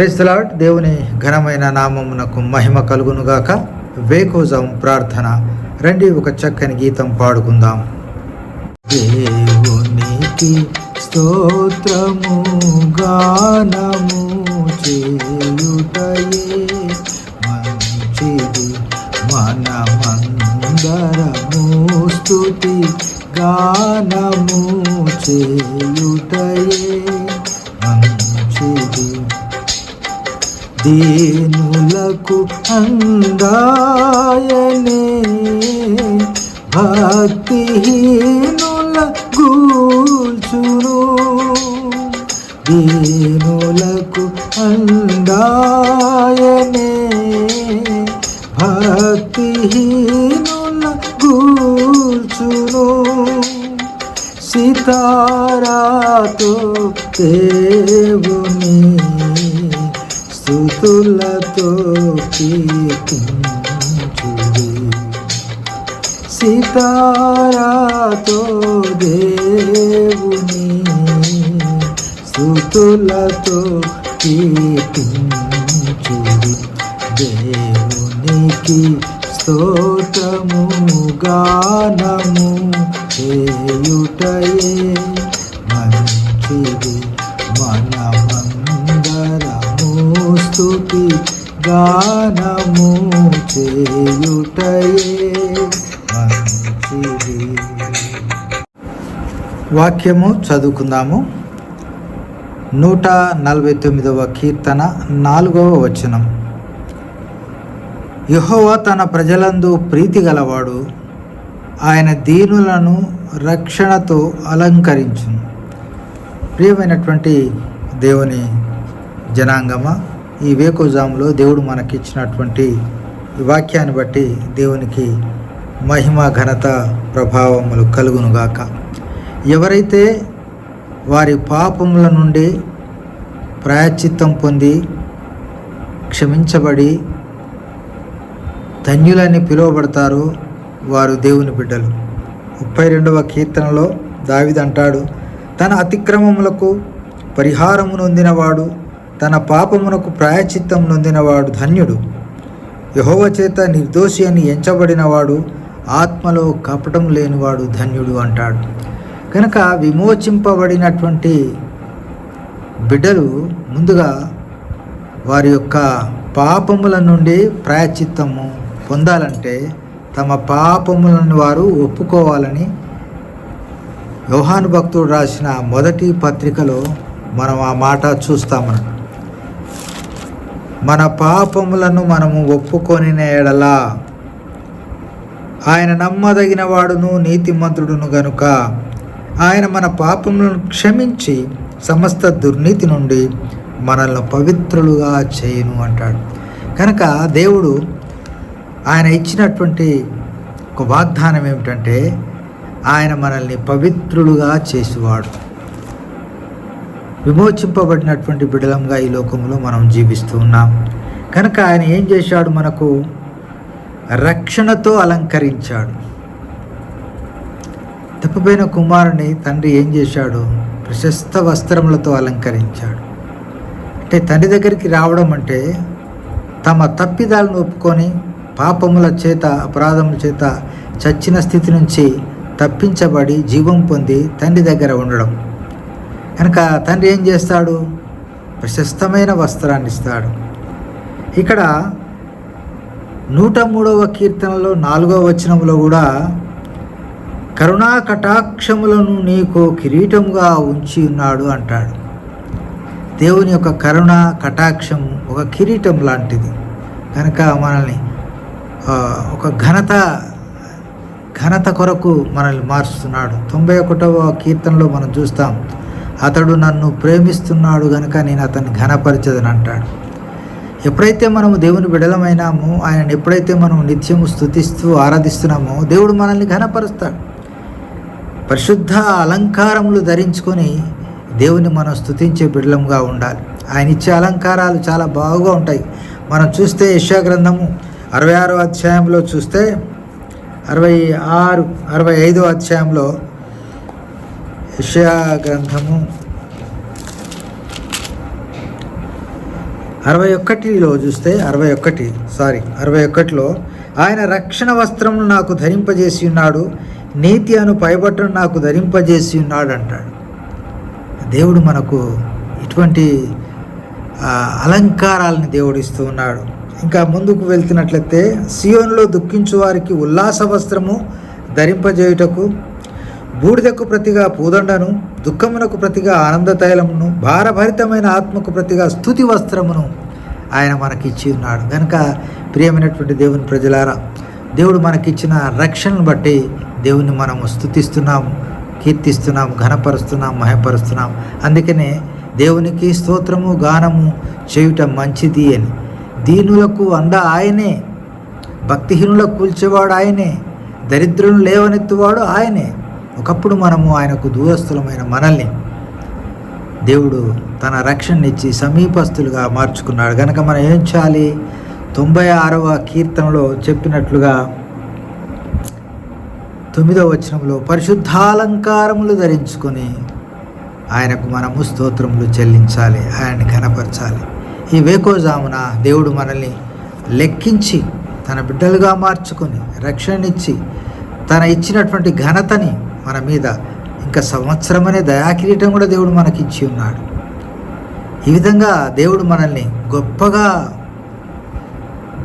Praise the Lord దేవుని ఘనమైన నామమునకు మహిమ కలుగునుగాక. వేకోజం ప్రార్థన. రండి ఒక చక్కని గీతం పాడుకుందాం. దేవునికి స్తోత్రము గానము చేయుటయే మంచిది. మనమందరము స్తుతి గానము చేయుటయే దీనులకు అందాయనే భక్తిహీనుల గూల్చును. దీనులకు అందాయనే భక్తిహీనుల గూల్చును. సితారాతో దేవుని స్థుతులతో సితారాతో దేవుని స్థుతులతో కీర్తించుడి దేవునికి స్తోత్రము గానము చేయుటయే స్థుతి గానము చేయుటయే మంచిది. వాక్యము చదువుకుందాము. నూట నలభై తొమ్మిదవ కీర్తన నాలుగవ వచనం. యహోవా తన ప్రజలందు ప్రీతి గలవాడు ఆయన దీనులను రక్షణతో అలంకరించును. ప్రియమైనటువంటి దేవుని జనాంగమ ఈ వేకోజాములో దేవుడు మనకిచ్చినటువంటి వాక్యాన్ని బట్టి దేవునికి మహిమ ఘనత ప్రభావములు కలుగునుగాక. ఎవరైతే వారి పాపముల నుండి ప్రాయశ్చిత్తం పొంది క్షమించబడి ధన్యులని పిలువబడతారో వారు దేవుని బిడ్డలు. ముప్పై రెండవ కీర్తనలో దావిదంటాడు తన అతిక్రమములకు పరిహారమునొందినవాడు తన పాపమునకు ప్రాయచిత్తం నొందినవాడు ధన్యుడు. యహోవ చేత నిర్దోషి అని ఎంచబడినవాడు ఆత్మలో కపటం లేనివాడు ధన్యుడు అంటాడు. కనుక విమోచింపబడినటువంటి బిడ్డలు ముందుగా వారి యొక్క పాపముల నుండి ప్రాయచిత్తము పొందాలంటే తమ పాపములను వారు ఒప్పుకోవాలని యోహాను భక్తుడు రాసిన మొదటి పత్రికలో మనం ఆ మాట చూస్తామన్నమాట మన పాపములను మనము ఒప్పుకొని ఎడలా ఆయన నమ్మదగిన వాడును నీతిమంతుడును గనుక. ఆయన మన పాపములను క్షమించి సమస్త దుర్నీతి నుండి మనల్ని పవిత్రులుగా చేయను అంటాడు. కనుక దేవుడు ఆయన ఇచ్చినటువంటి ఒక వాగ్దానం ఏమిటంటే ఆయన మనల్ని పవిత్రులుగా చేసేవాడు. విమోచింపబడినటువంటి బిడలంగా ఈ లోకంలో మనం జీవిస్తూ ఉన్నాం. కనుక ఆయన ఏం చేశాడు మనకు? రక్షణతో అలంకరించాడు. తప్పిపోయిన కుమారుని తండ్రి ఏం చేశాడు? ప్రశస్త వస్త్రములతో అలంకరించాడు. అంటే తండ్రి దగ్గరికి రావడం అంటే తమ తప్పిదాలను ఒప్పుకొని పాపముల చేత అపరాధముల చేత చచ్చిన స్థితి నుంచి తప్పించబడి జీవం పొంది తండ్రి దగ్గర ఉండడం. కనుక తండ్రి ఏం చేస్తాడు? ప్రశస్తమైన వస్త్రాన్ని ఇస్తాడు. ఇక్కడ నూట మూడవ కీర్తనలో నాలుగవ వచనంలో కూడా కరుణా కటాక్షములను నీకు కిరీటముగా ఉంచి ఉన్నాడు అంటాడు. దేవుని యొక్క కరుణ కటాక్షం ఒక కిరీటం లాంటిది. కనుక మనల్ని ఒక ఘనత ఘనత కొరకు మనల్ని మారుస్తున్నాడు. తొంభై ఒకటవ కీర్తనలో మనం చూస్తాం అతడు నన్ను ప్రేమిస్తున్నాడు గనుక నేను అతన్ని ఘనపరచదని అంటాడు. ఎప్పుడైతే మనము దేవుని బిడలమైనామో ఆయన ఎప్పుడైతే మనం నిత్యము స్థుతిస్తూ ఆరాధిస్తున్నామో దేవుడు మనల్ని ఘనపరుస్తాడు. పరిశుద్ధ అలంకారములు ధరించుకొని దేవుని మనం స్థుతించే బిడలంగా ఉండాలి. ఆయన ఇచ్చే అలంకారాలు చాలా బాగుగా ఉంటాయి. మనం చూస్తే యశాగ్రంథము అరవై ఆరో అధ్యాయంలో చూస్తే అరవై ఆరు అరవై ఐదో అధ్యాయంలో విషయ గ్రంథము అరవై ఒకటిలో చూస్తే అరవై ఒకటి సారీ అరవై ఒకటిలో ఆయన రక్షణ వస్త్రమును నాకు ధరింపజేసి ఉన్నాడు నీతి అను పైబట్టను నాకు ధరింపజేసి ఉన్నాడు అంటాడు. దేవుడు మనకు ఇటువంటి అలంకారాలను అలంకారాలని దేవుడు ఇస్తూ ఉన్నాడు. ఇంకా ముందుకు వెళ్తున్నట్లయితే సియోన్లో దుఃఖించు వారికి ఉల్లాస వస్త్రము ధరింపజేయుటకు బూడిదకు ప్రతిగా పూదండను దుఃఖమునకు ప్రతిగా ఆనంద తైలమును భారభరితమైన ఆత్మకు ప్రతిగా స్థుతి వస్త్రమును ఆయన మనకిచ్చి ఉన్నాడు. కనుక ప్రియమైనటువంటి దేవుని ప్రజలారా దేవుడు మనకిచ్చిన రక్షణను బట్టి దేవుని మనము స్థుతిస్తున్నాము కీర్తిస్తున్నాం ఘనపరుస్తున్నాం మహపరుస్తున్నాం అందుకనే దేవునికి స్తోత్రము గానము చేయుట మంచిది అని. దీనులకు అండ ఆయనే భక్తిహీనులకు కూల్చేవాడు ఆయనే దరిద్రులను లేవనెత్తువాడు ఆయనే. ఒకప్పుడు మనము ఆయనకు దూరస్థులమైన మనల్ని దేవుడు తన రక్షణనిచ్చి సమీపస్తులుగా మార్చుకున్నాడు. కనుక మనం ఏం చేయాలి? తొంభై ఆరవ కీర్తనలో చెప్పినట్లుగా తొమ్మిదవ వచనంలో పరిశుద్ధాలంకారములు ధరించుకొని ఆయనకు మనము స్తోత్రములు చెల్లించాలి ఆయన్ని కనపరచాలి ఈ వేకోజామున దేవుడు మనల్ని లెక్కించి తన బిడ్డలుగా మార్చుకొని రక్షణనిచ్చి తన ఇచ్చినటువంటి ఘనతని మన మీద ఇంకా సంవత్సరం అనే దయాకిరీటం కూడా దేవుడు మనకి ఇచ్చి ఉన్నాడు. ఈ విధంగా దేవుడు మనల్ని గొప్పగా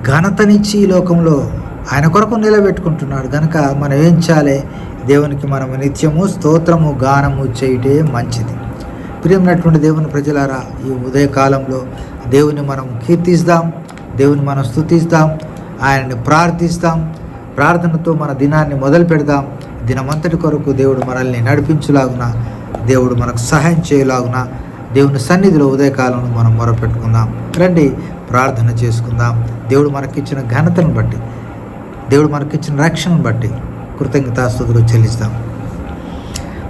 ఘనతనిచ్చి ఈ లోకంలో ఆయన కొరకు నిలబెట్టుకుంటున్నాడు. కనుక మనం ఏం చేయాలి? దేవునికి మనము నిత్యము స్తోత్రము గానము చేయటే మంచిది. ప్రియమైనటువంటి దేవుని ప్రజలారా ఈ ఉదయకాలంలో దేవుని మనం కీర్తిస్తాం దేవుని మనం స్తుతిస్తాం ఆయనని ప్రార్థిస్తాం ప్రార్థనతో మన దినాన్ని మొదలు పెడదాం దినమంతటి కొరకు దేవుడు మనల్ని నడిపించులాగున దేవుడు మనకు సహాయం చేయలాగున దేవుని సన్నిధిలో ఉదయకాలంలో మనం మొరపెట్టుకుందాం. రండి ప్రార్థన చేసుకుందాం. దేవుడు మనకిచ్చిన ఘనతను బట్టి దేవుడు మనకిచ్చిన రక్షణను బట్టి కృతజ్ఞతాస్తుతులు చెల్లిస్తాం.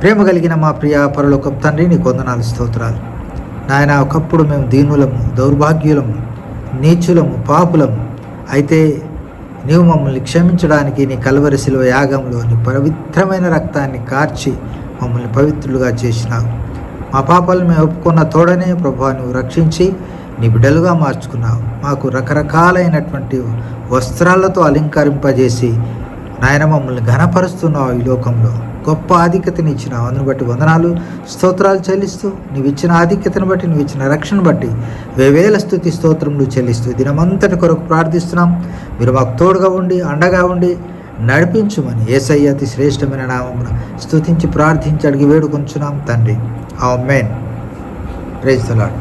ప్రేమ కలిగిన మా ప్రియ పరలోక తండ్రి నీ కొందనాలు స్తోత్రాలు. నాయన ఒకప్పుడు మేము దీనులము దౌర్భాగ్యులము నీచులము పాపులము. అయితే నీవు మమ్మల్ని క్షమించడానికి నీ కలవరి శిలువ యాగంలో నీ పవిత్రమైన రక్తాన్ని కార్చి మమ్మల్ని పవిత్రులుగా చేసినావు. మా పాపాలను మేము ఒప్పుకున్న తోడనే ప్రభా నువ్వు రక్షించి నీ బిడ్డలుగా మార్చుకున్నావు. మాకు రకరకాలైనటువంటి వస్త్రాలతో అలంకరింపజేసి నాయన మమ్మల్ని ఘనపరుస్తున్నావు ఈ లోకంలో. గొప్ప ఆధిక్యతను ఇచ్చినావు అందును బట్టి వందనాలు స్తోత్రాలు చెల్లిస్తూ నువ్వు ఇచ్చిన ఆధిక్యతను బట్టి నువ్వు ఇచ్చిన రక్షణ బట్టి వేవేల స్థుతి స్తోత్రములు చెల్లిస్తూ దినమంతటి కొరకు ప్రార్థిస్తున్నాం. మీరు మాకు తోడుగా ఉండి అండగా ఉండి నడిపించుమని ఏసయ్య అతి శ్రేష్టమైన నామమున స్థుతించి ప్రార్థించి అడిగి వేడుకొంచున్నాం తండ్రి. ఆ మెయిన్ ప్రైజ్ లాడ్